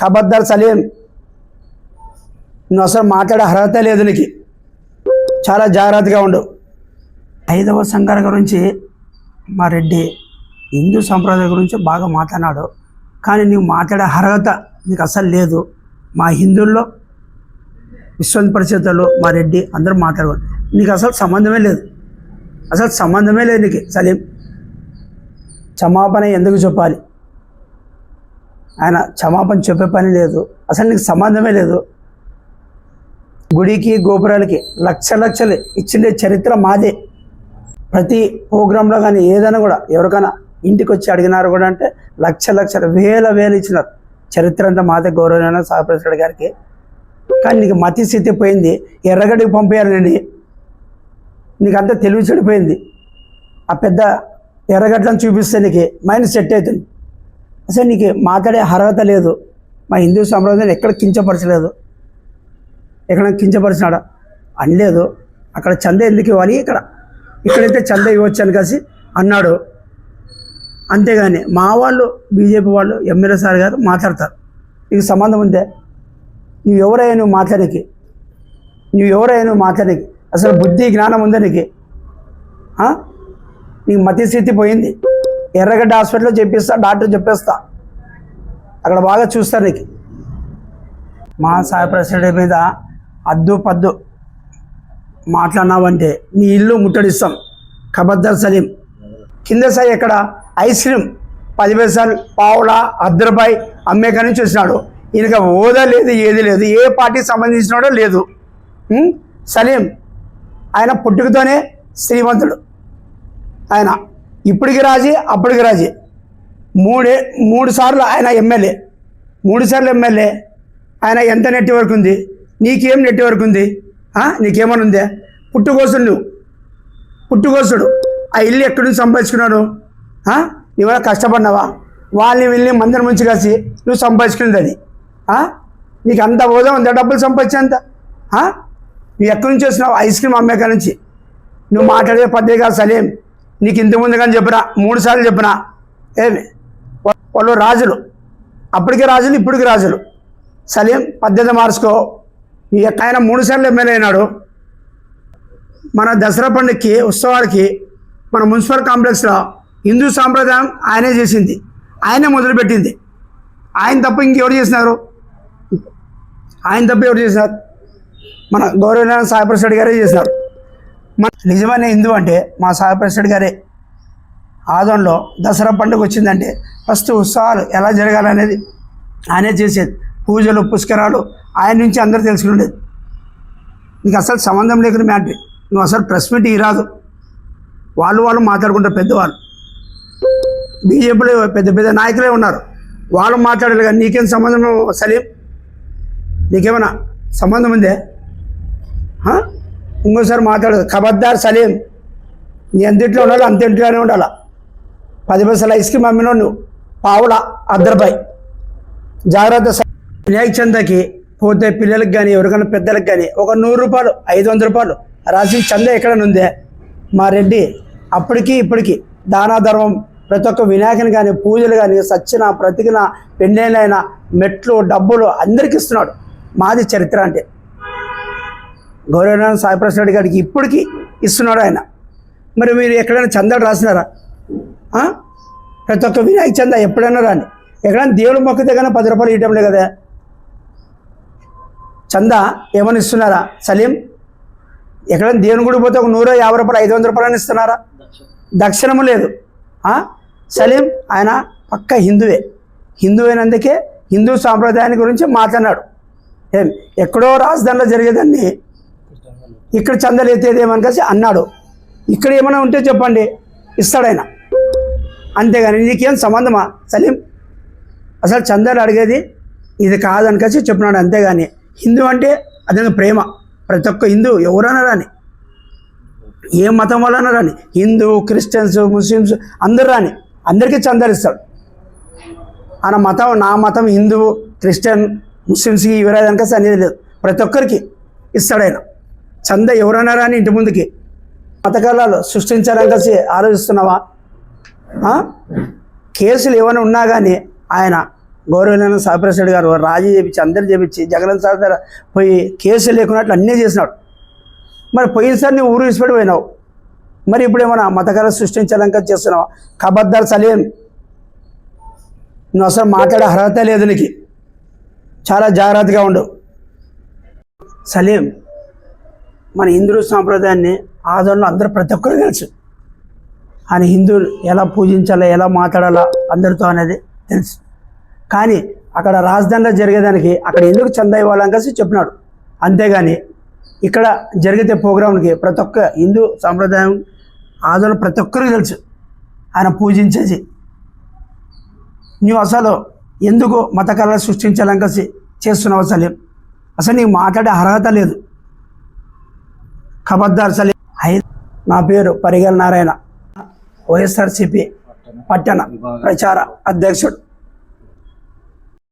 ఖబర్దార్ సలీం. నువ్వు అసలు మాట్లాడే అర్హత లేదు నీకు. చాలా జాగ్రత్తగా ఉండు. ఐదవ సంఘాల గురించి మా రెడ్డి హిందూ సంప్రదాయం గురించి బాగా మాట్లాడినాడు. కానీ నువ్వు మాట్లాడే అర్హత నీకు అసలు లేదు. మా హిందువుల్లో విశ్వం పరిస్థితుల్లో మా రెడ్డి అందరూ మాట్లాడుకోండి నీకు అసలు సంబంధమే లేదు. అసలు సంబంధమే లేదు నీకు సలీం. క్షమాపణ ఎందుకు చెప్పాలి? ఆయన క్షమాపణ చెప్పే పని లేదు. అసలు నీకు సంబంధమే లేదు. గుడికి గోపురాలకి లక్ష లక్షలు ఇచ్చిండే చరిత్ర మాదే. ప్రతి ప్రోగ్రాంలో కానీ ఏదైనా కూడా ఎవరికైనా ఇంటికి వచ్చి అడిగినారు కూడా అంటే లక్ష లక్షలు వేల వేలు ఇచ్చినారు. చరిత్ర అంతా మాదే గౌరవమైన సాహప్రసాద్ గారికి. కానీ నీకు మతి స్థితి పోయింది. ఎర్రగడికి పంపేయాలి నేను నీకు అంతా తెలివి చెడిపోయింది. ఆ పెద్ద ఎర్రగడ్డలను చూపిస్తే నీకు మైండ్ సెట్ అవుతుంది. అసలు నీకు మాట్లాడే అర్హత లేదు. మా హిందూ సంప్రదాయాన్ని ఎక్కడ కించపరచలేదు. ఎక్కడ కించపరిచినాడా? అనలేదు. అక్కడ చంద ఎందుకు ఇవ్వాలి? ఇక్కడ. ఇక్కడైతే చంద ఇవ్వచ్చు అని కలిసి అన్నాడు. అంతేగాని మా వాళ్ళు బీజేపీ వాళ్ళు ఎమ్మెల్యే సార్ గారు మాట్లాడతారు. నీకు సంబంధం ఉందే? నువ్వు ఎవరైనా నువ్వు మాట్లాడనికి. నువ్వు ఎవరైనా నువ్వు మాట్లాడనికి. అసలు బుద్ధి జ్ఞానం ఉందా నీకు? నీకు మతి స్థితి పోయింది. ఎర్రగడ్డ హాస్పిటల్లో చెప్పిస్తా డాక్టర్ చెప్పేస్తా. అక్కడ బాగా చూస్తారు నీకు. మా సాయి ప్రెసిడెంట్ మీద అద్దు పద్దు మాట్లాడినావంటే నీ ఇల్లు ముట్టడిస్తాం. ఖబర్దార్ సలీం. కింద సాయి ఎక్కడ? Ice cream. పది పైసలు పావుల అర్ధ రూపాయి అమ్మే కానీ చూసినాడు ఈయనక హోదా లేదు ఏది లేదు ఏ పార్టీకి సంబంధించినాడో లేదు. సలీం. ఆయన పుట్టుకతోనే శ్రీమంతుడు. ఆయన ఇప్పటికి రాజీ అప్పటికి రాజీ. మూడే మూడు సార్లు ఆయన ఎమ్మెల్యే. మూడు సార్లు ఎమ్మెల్యే. ఆయన ఎంత నెట్వర్క్ ఉంది? నీకేం నెట్వర్క్ ఉంది? నీకేమని ఉందే? పుట్టుకోసుడు. నువ్వు పుట్టుకోసుడు. ఆ ఇల్లు ఎక్కడి నుంచి సంపాదించుకున్నాడు? నువ్వు కష్టపడినావా? వాళ్ళని వీళ్ళని మందిరం నుంచి కలిసి నువ్వు సంపాదించుకునేది అది. నీకు అంత హోదా ఉందా? డబ్బులు సంపాదించేంత నువ్వు ఎక్కడి నుంచి వచ్చినావు? ఐస్ క్రీమ్ అమ్మేక నుంచి. నువ్వు మాట్లాడే పద్ధతి కాదు సలేం. నీకు ఇంతకుముందు కానీ చెప్పినా మూడు సార్లు చెప్పినా ఏమి? వాళ్ళు రాజులు. అప్పటికి రాజులు ఇప్పటికి రాజులు. సలీం పద్ధతి మార్చుకో. నీ ఆయన మూడు సార్లు ఎమ్మెల్యే అయినాడు. మన దసరా పండుగకి ఉత్సవాలకి మన మున్సిపల్ కాంప్లెక్స్లో హిందూ సాంప్రదాయం ఆయనే చేసింది. ఆయనే మొదలుపెట్టింది. ఆయన తప్ప ఇంకెవరు చేసినారు? ఆయన తప్ప ఎవరు చేసినారు? మన గౌరవనారాయణ సాయిప్రసాద్ గారే చేసినారు. నిజమైన హిందూ అంటే మా సాయిప్రసాద్ గారే. ఆదంలో దసరా పండుగ వచ్చిందంటే ఫస్ట్ ఉత్సవాలు ఎలా జరగాలనేది ఆయనే చేసేది. పూజలు పుష్కరాలు ఆయన నుంచి అందరూ తెలుసుకుండేది నీకు అసలు సంబంధం లేకుండా మ్యాటర్. నువ్వు అసలు ప్రెస్ మీట్ రాదు వాళ్ళు వాళ్ళు మాట్లాడుకుంటారు పెద్దవాళ్ళు. బీజేపీలో పెద్ద పెద్ద నాయకులే ఉన్నారు. వాళ్ళు మాట్లాడాలి కానీ నీకేం సంబంధం సలీం? నీకేమైనా సంబంధం ఉందే? ఇంకోసారి మాట్లాడదు. ఖబర్దార్ సలీం. నీ ఎంత ఉండాలి ఉండాలో అంత ఇంట్లోనే ఉండాలి? పది పైసలు ఐస్ క్రీమ్ అమ్మినో నువ్వు పావుల అర్ధ జాగ్రత్త వినాయక చందకి పోతే పిల్లలకి కానీ ఎవరికైనా పెద్దలకు కానీ ఒక నూరు రూపాయలు ఐదు వందల రూపాయలు రాసిన చంద ఎక్కడనుందే మా రెడ్డి అప్పటికి ఇప్పటికి దానా ధర్మం ప్రతి ఒక్క వినాయకుని కానీ పూజలు కానీ సచ్చిన ప్రతికిన పెళ్ళైన మెట్లు డబ్బులు అందరికి ఇస్తున్నాడు. మాది చరిత్ర అంటే. గౌరవనారాయణ సాయిప్రసాద్ రెడ్డి గారికి ఇప్పటికీ ఇస్తున్నాడు ఆయన. మరి మీరు ఎక్కడైనా చందాలు రాసినారా? ప్రతి ఒక్క వినాయక చందా ఎప్పుడైనా రాని. ఎక్కడైనా దేవుడు మొక్కితే కానీ పది రూపాయలు ఇవ్వడం లేదు కదా? చందా ఏమైనా ఇస్తున్నారా? సలీం ఎక్కడైనా దేవుని గుడి పోతే ఒక నూరు యాభై రూపాయలు ఐదు వందల రూపాయలని ఇస్తున్నారా? దక్షిణము లేదు. సలీం ఆయన పక్క హిందువే. హిందూ అయినందుకే హిందూ సాంప్రదాయాన్ని గురించి మాట్లాడాడు ఏం? ఎక్కడో రాజధానిలో జరిగేదాన్ని ఇక్కడ చందలు ఎత్తేదేమని కలిసి అన్నాడు. ఇక్కడ ఏమైనా ఉంటే చెప్పండి. ఇస్తాడైనా. అంతేగాని నీకేం సంబంధమా సలీం? అసలు చందాలు అడిగేది ఇది కాదని కలిసి చెప్పినాడు అంతేగాని. హిందూ అంటే అదే ప్రేమ. ప్రతి ఒక్క హిందూ ఎవరైనా రాని. ఏ మతం వాళ్ళైనా రాని. హిందూ క్రిస్టియన్స్ ముస్లిమ్స్ అందరు రాని. అందరికీ చందాలు ఇస్తాడు. ఆయన మతం నా మతం హిందూ క్రిస్టియన్ ముస్లిమ్స్కి ఇవ్వరాదనక అనేది లేదు. ప్రతి ఒక్కరికి ఇస్తాడు ఆయన చంద ఎవరన్నా రాని ఇంటి ముందుకి పథకాలు సృష్టించాలని కలిసి ఆలోచిస్తున్నావా? కేసులు ఏమైనా ఉన్నా కానీ ఆయన గౌరవనీయ సాయిప్రసాద్ గారు రాజీ చేపించి అందరు చేపించి జగన్ సార్ దగ్గర పోయి కేసులు లేకున్నట్లు అన్నీ చేసినాడు. మరి పోయినసారి నువ్వు ఊరు విసిపెట్టి పోయినావు. మరి ఇప్పుడు ఏమైనా మతకాలు సృష్టించాలంక చేస్తున్నావు? కబద్దాలు సలీం నువ్వు అసలు మాట్లాడే అర్హత లేదు నీకు. చాలా జాగ్రత్తగా ఉండు. సలీం. మన హిందూ సాంప్రదాయాన్ని ఆదరణ అందరూ ప్రతి ఒక్కరు తెలుసు. ఆయన హిందువులు ఎలా పూజించాలా ఎలా మాట్లాడాలా అందరితో అనేది తెలుసు. కానీ అక్కడ రాజధానిలో జరిగేదానికి అక్కడ ఎందుకు చందా ఇవ్వాలని కలిసి చెప్పినాడు. అంతేగాని ఇక్కడ జరిగితే ప్రోగ్రాంకి ప్రతి ఒక్క హిందూ సాంప్రదాయం ఆదరణ ప్రతి ఒక్కరికి తెలుసు. ఆయన పూజించేసి నువ్వు అసలు ఎందుకు మత కళలు సృష్టించాలని కలిసి చేస్తున్నావు అసలు అసలు నీకు మాట్లాడే అర్హత లేదు. ఖబర్దార్ సలీం నా పేరు పరిగల్ నారాయణ. వైఎస్ఆర్సిపి పట్టణ ప్రచార అధ్యక్షుడు.